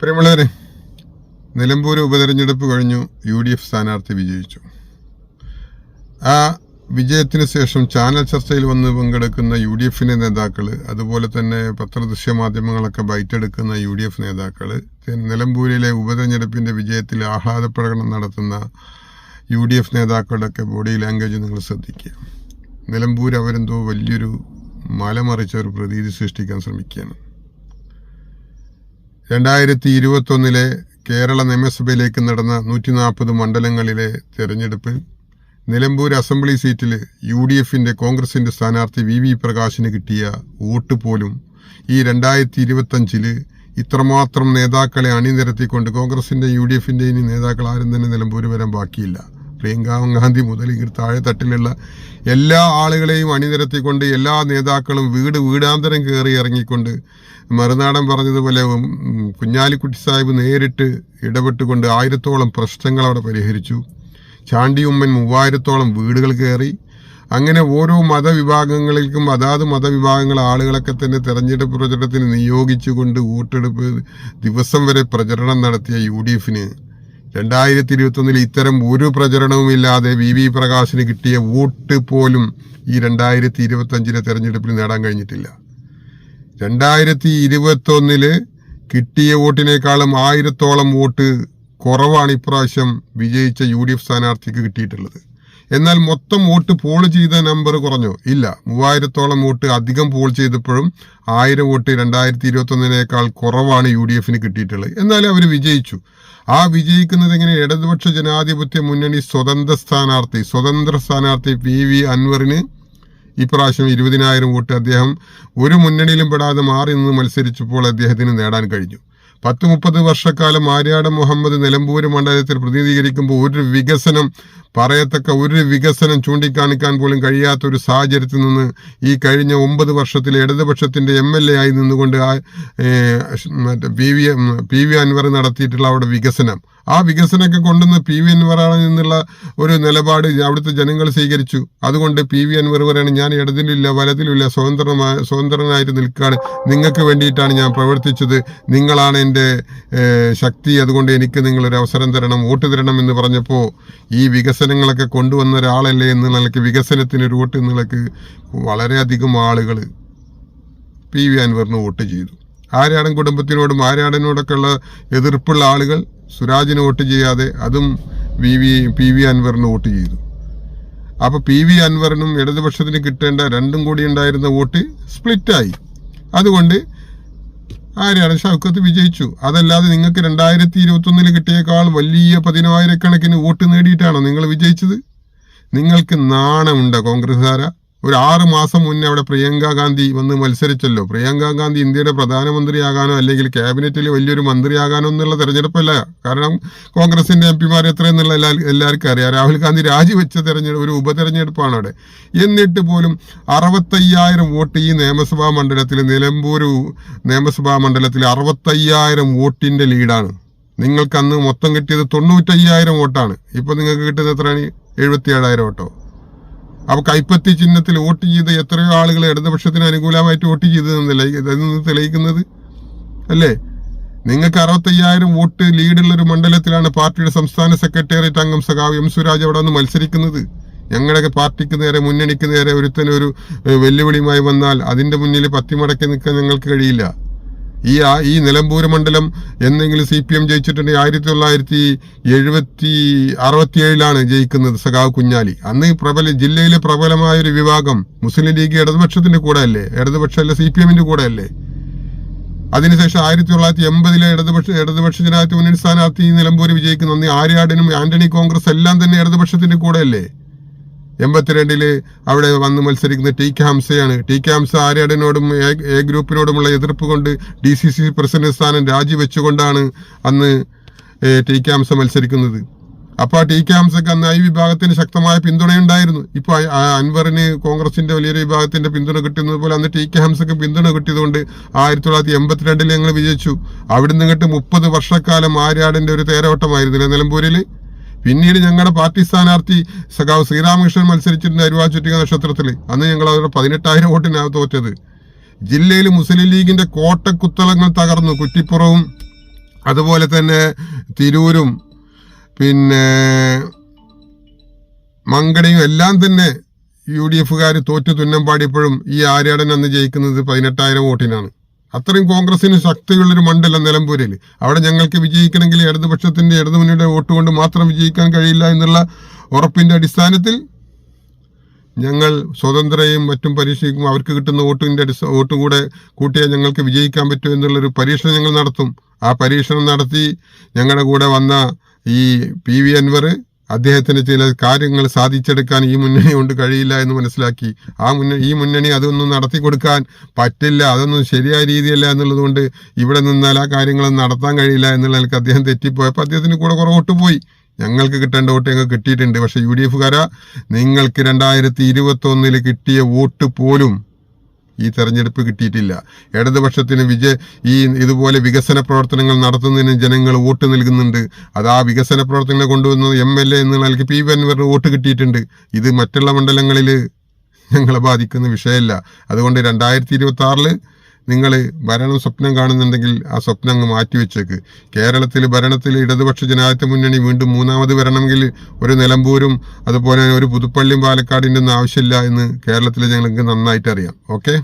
പ്രിയമുള്ളവരെ നിലമ്പൂർ ഉപതെരഞ്ഞെടുപ്പ് കഴിഞ്ഞു യു ഡി എഫ് സ്ഥാനാർത്ഥി വിജയിച്ചു. ആ വിജയത്തിന് ശേഷം ചാനൽ ചർച്ചയിൽ വന്ന് പങ്കെടുക്കുന്ന യു ഡി എഫിന്റെ നേതാക്കൾ അതുപോലെ തന്നെ പത്രദൃശ്യ മാധ്യമങ്ങളൊക്കെ ബൈറ്റെടുക്കുന്ന യു ഡി എഫ് നേതാക്കൾ നിലമ്പൂരിലെ ഉപതെരഞ്ഞെടുപ്പിന്റെ വിജയത്തിൽ ആഹ്ലാദ പ്രകടനം നടത്തുന്ന യു ഡി എഫ് നേതാക്കളുടെയൊക്കെ ബോഡി ലാംഗ്വേജ് നിങ്ങൾ ശ്രദ്ധിക്കുക. നിലമ്പൂർ അവരെന്തോ വലിയൊരു മലമറിച്ച ഒരു പ്രതീതി സൃഷ്ടിക്കാൻ ശ്രമിക്കുകയാണ്. രണ്ടായിരത്തി ഇരുപത്തൊന്നിലെ കേരള നിയമസഭയിലേക്ക് നടന്ന നൂറ്റി നാൽപ്പത് മണ്ഡലങ്ങളിലെ തെരഞ്ഞെടുപ്പിൽ നിലമ്പൂർ അസംബ്ലി സീറ്റിൽ യു ഡി എഫിന്റെ കോൺഗ്രസിന്റെ സ്ഥാനാർത്ഥി വി വി പ്രകാശിന് കിട്ടിയ വോട്ട് പോലും ഈ രണ്ടായിരത്തി ഇരുപത്തഞ്ചിൽ ഇത്രമാത്രം നേതാക്കളെ അണിനിരത്തിക്കൊണ്ട് കോൺഗ്രസിന്റെ യു ഡി എഫിന്റെ ഇനി നേതാക്കൾ ആരും തന്നെ നിലമ്പൂർ വരാൻ ബാക്കിയില്ല. പ്രിയങ്ക ഗാന്ധി മുതൽ ഈ താഴെ തട്ടിലുള്ള എല്ലാ ആളുകളെയും അണിനിരത്തിക്കൊണ്ട് എല്ലാ നേതാക്കളും വീട് വീടാന്തരം കയറി ഇറങ്ങിക്കൊണ്ട് മറുനാടൻ പറഞ്ഞതുപോലെ കുഞ്ഞാലിക്കുട്ടി സാഹിബ് നേരിട്ട് ഇടപെട്ടുകൊണ്ട് ആയിരത്തോളം പ്രശ്നങ്ങൾ അവിടെ പരിഹരിച്ചു. ചാണ്ടി ഉമ്മൻ മൂവായിരത്തോളം വീടുകൾ കയറി. അങ്ങനെ ഓരോ മതവിഭാഗങ്ങളിലേക്കും അതാത് മതവിഭാഗങ്ങൾ ആളുകളൊക്കെ തന്നെ തെരഞ്ഞെടുപ്പ് പ്രചരണത്തിന് നിയോഗിച്ചുകൊണ്ട് വോട്ടെടുപ്പ് ദിവസം വരെ പ്രചരണം നടത്തിയ യു ഡി എഫിന്. രണ്ടായിരത്തി ഇരുപത്തൊന്നിൽ ഇത്തരം ഒരു പ്രചരണവും ഇല്ലാതെ വി വി പ്രകാശിന് കിട്ടിയ വോട്ട് പോലും ഈ രണ്ടായിരത്തി ഇരുപത്തഞ്ചിലെ തെരഞ്ഞെടുപ്പിൽ നേടാൻ കഴിഞ്ഞിട്ടില്ല. രണ്ടായിരത്തി ഇരുപത്തൊന്നിൽ കിട്ടിയ വോട്ടിനേക്കാളും ആയിരത്തോളം വോട്ട് കുറവാണ് ഇപ്രാവശ്യം വിജയിച്ച യു ഡി എഫ് സ്ഥാനാർത്ഥിക്ക് കിട്ടിയിട്ടുള്ളത്. എന്നാൽ മൊത്തം വോട്ട് പോൾ ചെയ്ത നമ്പർ കുറഞ്ഞോ? ഇല്ല. മൂവായിരത്തോളം വോട്ട് അധികം പോൾ ചെയ്തപ്പോഴും ആയിരം വോട്ട് രണ്ടായിരത്തി ഇരുപത്തൊന്നിനേക്കാൾ കുറവാണ് യു ഡി എഫിന് കിട്ടിയിട്ടുള്ളത്. എന്നാലും അവർ വിജയിച്ചു. ആ വിജയിക്കുന്നത് എങ്ങനെ? ഇടതുപക്ഷ ജനാധിപത്യ മുന്നണി സ്വതന്ത്ര സ്ഥാനാർത്ഥി സ്വതന്ത്ര സ്ഥാനാർത്ഥി പി വി അൻവറിന് ഇപ്രാവശ്യം ഇരുപതിനായിരം വോട്ട് അദ്ദേഹം ഒരു മുന്നണിയിലും പെടാതെ മാറി നിന്ന് മത്സരിച്ചപ്പോൾ അദ്ദേഹത്തിന് നേടാൻ കഴിഞ്ഞു. പത്ത് മുപ്പത് വർഷക്കാലം ആര്യാട് മുഹമ്മദ് നിലമ്പൂര് മണ്ഡലത്തിൽ പ്രതിനിധീകരിക്കുമ്പോൾ ഒരു വികസനം പറയത്തക്ക ഒരു വികസനം ചൂണ്ടിക്കാണിക്കാൻ പോലും കഴിയാത്ത ഒരു സാഹചര്യത്തിൽ നിന്ന് ഈ കഴിഞ്ഞ ഒമ്പത് വർഷത്തിൽ ഇടതുപക്ഷത്തിന്റെ എം എൽ എ ആയി നിന്നുകൊണ്ട് ആ മറ്റേ P V P V Anvar നടത്തിയിട്ടുള്ള അവിടെ വികസനം. ആ വികസനമൊക്കെ കൊണ്ടുവന്ന് പി വി അൻവറാണ് എന്നുള്ള ഒരു നിലപാട് അവിടുത്തെ ജനങ്ങൾ സ്വീകരിച്ചു. അതുകൊണ്ട് പി വി അൻവർ പറയാണ് ഞാൻ ഇടതിലില്ല വലതിലില്ല സ്വതന്ത്രമായ സ്വതന്ത്രനായിട്ട് നിൽക്കുകയാണ്. നിങ്ങൾക്ക് വേണ്ടിയിട്ടാണ് ഞാൻ പ്രവർത്തിച്ചത്. നിങ്ങളാണ് എന്റെ ശക്തി. അതുകൊണ്ട് എനിക്ക് നിങ്ങളൊരു അവസരം തരണം വോട്ട് തരണം എന്ന് പറഞ്ഞപ്പോൾ ഈ വികസനങ്ങളൊക്കെ കൊണ്ടുവന്ന ഒരാളല്ലേ എന്ന് നിലയ്ക്ക് വികസനത്തിന് ഒരു വോട്ട് നിലയ്ക്ക് വളരെയധികം ആളുകൾ പി വി അൻവറിന് വോട്ട് ചെയ്തു. ആര്യാടൻ കുടുംബത്തിനോടും ആര്യാടനോടൊക്കെയുള്ള എതിർപ്പുള്ള ആളുകൾ സുരാജിന് വോട്ട് ചെയ്യാതെ അതും വി വി പി വി അൻവറിന് വോട്ട് ചെയ്തു. അപ്പോൾ പി വി അൻവറിനും ഇടതുപക്ഷത്തിന് കിട്ടേണ്ട രണ്ടും കൂടി ഉണ്ടായിരുന്ന വോട്ട് സ്പ്ലിറ്റായി. അതുകൊണ്ട് ആരെയാണ് ഷൗക്കത്ത് വിജയിച്ചു. അതല്ലാതെ നിങ്ങൾക്ക് രണ്ടായിരത്തി ഇരുപത്തി ഒന്നിൽ കിട്ടിയേക്കാൾ വലിയ പതിനായിരക്കണക്കിന് വോട്ട് നേടിയിട്ടാണോ നിങ്ങൾ വിജയിച്ചത്? നിങ്ങൾക്ക് നാണമുണ്ടോ കോൺഗ്രസ്സുകാര? ഒരു ആറ് മാസം മുന്നേ അവിടെ പ്രിയങ്ക ഗാന്ധി വന്ന് മത്സരിച്ചല്ലോ. പ്രിയങ്ക ഗാന്ധി ഇന്ത്യയുടെ പ്രധാനമന്ത്രിയാകാനോ അല്ലെങ്കിൽ ക്യാബിനറ്റിൽ വലിയൊരു മന്ത്രിയാകാനോ എന്നുള്ള തെരഞ്ഞെടുപ്പല്ല. കാരണം കോൺഗ്രസിന്റെ എം പിമാർ എത്രയെന്നുള്ള എല്ലാ എല്ലാവർക്കും അറിയാം. രാഹുൽ ഗാന്ധി രാജിവെച്ച തെരഞ്ഞെടുപ്പ് ഒരു ഉപതെരഞ്ഞെടുപ്പാണ് അവിടെ. എന്നിട്ട് പോലും അറുപത്തയ്യായിരം വോട്ട് ഈ നിയമസഭാ മണ്ഡലത്തിൽ നിലമ്പൂർ നിയമസഭാ മണ്ഡലത്തിൽ അറുപത്തയ്യായിരം വോട്ടിന്റെ ലീഡാണ്. നിങ്ങൾക്ക് അന്ന് മൊത്തം കിട്ടിയത് തൊണ്ണൂറ്റയ്യായിരം വോട്ടാണ്. ഇപ്പൊ നിങ്ങൾക്ക് കിട്ടുന്നത് എത്രയാണ്? എഴുപത്തി ഏഴായിരം വോട്ടോ. അപ്പൊ കൈപ്പത്തി ചിഹ്നത്തിൽ വോട്ട് ചെയ്ത് എത്രയോ ആളുകൾ ഇടതുപക്ഷത്തിന് അനുകൂലമായിട്ട് വോട്ട് ചെയ്തതെന്നല്ലേ ഇതെന്ന് തെളിയിക്കുന്നത്? അല്ലേ? നിങ്ങൾക്ക് അറുപത്തയ്യായിരം വോട്ട് ലീഡുള്ള ഒരു മണ്ഡലത്തിലാണ് പാർട്ടിയുടെ സംസ്ഥാന സെക്രട്ടേറിയറ്റ് അംഗം സഖാവ് എം സുരാജ് അവിടെ വന്ന് മത്സരിക്കുന്നത്. ഞങ്ങളുടെ പാർട്ടിക്ക് നേരെ മുന്നണിക്ക് നേരെ ഒരുത്തനൊരു വെല്ലുവിളിയുമായി വന്നാൽ അതിന്റെ മുന്നിൽ പത്തിമടക്കി നിൽക്കാൻ ഞങ്ങൾക്ക് കഴിയില്ല. ഈ ആ- ഈ നിലമ്പൂർ മണ്ഡലം എന്തെങ്കിലും സി പി എം ജയിച്ചിട്ടുണ്ടെങ്കിൽ ആയിരത്തി തൊള്ളായിരത്തി എഴുപത്തി അറുപത്തിയേഴിലാണ് ജയിക്കുന്നത് സഖാവ് കുഞ്ഞാലി. അന്ന് പ്രബല ജില്ലയിലെ പ്രബലമായ ഒരു വിഭാഗം മുസ്ലിം ലീഗ് ഇടതുപക്ഷത്തിന്റെ കൂടെ അല്ലേ ഇടതുപക്ഷമല്ല സി പി എമ്മിന്റെ കൂടെ അല്ലേ അതിനുശേഷം ആയിരത്തി തൊള്ളായിരത്തി എൺപതിലെ ഇടതുപക്ഷ ഇടതുപക്ഷ ജനാധിപത്യ മുന്നണി സ്ഥാനാർത്ഥി നിലമ്പൂർ വിജയിക്കുന്ന അന്ന് ആര്യാടനും ആന്റണി കോൺഗ്രസ് എല്ലാം തന്നെ ഇടതുപക്ഷത്തിന്റെ കൂടെ അല്ലേ എൺപത്തിരണ്ടിൽ അവിടെ വന്ന് മത്സരിക്കുന്ന ടി കെ ഹംസയാണ്. ടി കെ ഹംസ ആര്യാടനോടും എ- ഗ്രൂപ്പിനോടുമുള്ള എതിർപ്പ് കൊണ്ട് ഡി സി സി പ്രസിഡന്റ് സ്ഥാനം രാജിവെച്ചുകൊണ്ടാണ് അന്ന് ടി കെ ഹംസ മത്സരിക്കുന്നത്. അപ്പോൾ ടി കെ ഹംസക്ക് അന്ന് ഐ വിഭാഗത്തിന് ശക്തമായ പിന്തുണയുണ്ടായിരുന്നു. ഇപ്പോൾ അൻവറിന് കോൺഗ്രസിന്റെ വലിയൊരു വിഭാഗത്തിന്റെ പിന്തുണ കിട്ടുന്നത് പോലെ അന്ന് ടി കെ ഹംസക്ക് പിന്തുണ കിട്ടിയതുകൊണ്ട് ആയിരത്തി തൊള്ളായിരത്തി എൺപത്തിരണ്ടിൽ ഞങ്ങൾ വിജയിച്ചു. അവിടുന്ന് ഇങ്ങോട്ട് മുപ്പത് വർഷക്കാലം ആര്യാടിന്റെ ഒരു തേരോട്ടമായിരുന്നില്ല നിലമ്പൂരിൽ പിന്നീട് ഞങ്ങളുടെ പാർട്ടി സ്ഥാനാർത്ഥി സഖാവ് ശ്രീരാമകൃഷ്ണൻ മത്സരിച്ചിരുന്ന അരുവാ ചുറ്റിക നക്ഷത്രത്തിൽ അന്ന് ഞങ്ങൾ അവരുടെ പതിനെട്ടായിരം വോട്ടിനാണ് തോറ്റത്. ജില്ലയിൽ മുസ്ലിം ലീഗിന്റെ കോട്ടക്കുത്തളങ്ങൾ തകർന്നു. കുറ്റിപ്പുറവും അതുപോലെ തന്നെ തിരൂരും പിന്നെ മങ്കടയും എല്ലാം തന്നെ യു ഡി എഫുകാർ തോറ്റു തുന്നം പാടിയപ്പോഴും ഈ ആര്യാടൻ അന്ന് ജയിക്കുന്നത് പതിനെട്ടായിരം വോട്ടിനാണ്. അത്രയും കോൺഗ്രസിന് ശക്തിയുള്ളൊരു മണ്ഡലം നിലമ്പൂരിൽ അവിടെ ഞങ്ങൾക്ക് വിജയിക്കണമെങ്കിൽ ഇടതുപക്ഷത്തിന്റെ ഇടതുമുന്നണിയുടെ വോട്ട് കൊണ്ട് മാത്രം വിജയിക്കാൻ കഴിയില്ല എന്നുള്ള ഉറപ്പിന്റെ അടിസ്ഥാനത്തിൽ ഞങ്ങൾ സ്വതന്ത്രയും മറ്റും പരീക്ഷിക്കും അവർക്ക് കിട്ടുന്ന വോട്ടിന്റെ അടിസ്ഥ വോട്ടും കൂടെ കൂട്ടിയാൽ ഞങ്ങൾക്ക് വിജയിക്കാൻ പറ്റും എന്നുള്ളൊരു പരീക്ഷണം ഞങ്ങൾ നടത്തും. ആ പരീക്ഷണം നടത്തി ഞങ്ങളുടെ കൂടെ വന്ന ഈ പി വി അൻവർ അദ്ദേഹത്തിന് ചില കാര്യങ്ങൾ സാധിച്ചെടുക്കാൻ ഈ മുന്നണി കൊണ്ട് കഴിയില്ല എന്ന് മനസ്സിലാക്കി. ആ മുന്നണി ഈ മുന്നണി അതൊന്നും നടത്തി കൊടുക്കാൻ പറ്റില്ല അതൊന്നും ശരിയായ രീതിയല്ല എന്നുള്ളത് കൊണ്ട് ഇവിടെ നിന്നാൽ ആ കാര്യങ്ങളൊന്നും നടത്താൻ കഴിയില്ല എന്നുള്ള നിലയ്ക്ക് അദ്ദേഹം തെറ്റിപ്പോയപ്പോൾ അദ്ദേഹത്തിന് കൂടെ കുറേ വോട്ട് പോയി. ഞങ്ങൾക്ക് കിട്ടേണ്ട വോട്ട് ഞങ്ങൾക്ക് കിട്ടിയിട്ടുണ്ട്. പക്ഷേ യു ഡി എഫുകാരാ നിങ്ങൾക്ക് രണ്ടായിരത്തി ഇരുപത്തൊന്നിൽ കിട്ടിയ വോട്ട് പോലും ഈ തെരഞ്ഞെടുപ്പ് കിട്ടിയിട്ടില്ല. ഇടതുപക്ഷത്തിന് വിജയ ഈ ഇതുപോലെ വികസന പ്രവർത്തനങ്ങൾ നടത്തുന്നതിന് ജനങ്ങൾ വോട്ട് നൽകുന്നുണ്ട്. അത് ആ വികസന പ്രവർത്തനങ്ങൾ കൊണ്ടുവന്നത് എം എൽ എ എന്നുള്ള നിലയ്ക്ക് പി വി അൻവറിന് വോട്ട് കിട്ടിയിട്ടുണ്ട്. ഇത് മറ്റുള്ള മണ്ഡലങ്ങളിൽ ഞങ്ങളെ ബാധിക്കുന്ന വിഷയമല്ല അതുകൊണ്ട് രണ്ടായിരത്തി ഇരുപത്തി ആറിൽ നിങ്ങൾ ഭരണ സ്വപ്നം കാണുന്നുണ്ടെങ്കിൽ ആ സ്വപ്നം അങ്ങ് മാറ്റിവെച്ചേക്ക്. കേരളത്തിൽ ഭരണത്തിൽ ഇടതുപക്ഷ ജനാധിപത്യ മുന്നണി വീണ്ടും മൂന്നാമത് വരണമെങ്കിൽ ഒരു നിലമ്പൂരും അതുപോലെ ഒരു പുതുപ്പള്ളിയും പാലക്കാടിന്റെ ഒന്നും ആവശ്യമില്ല എന്ന് കേരളത്തിലെ ഞങ്ങൾക്ക് നന്നായിട്ട് അറിയാം ഓക്കെ?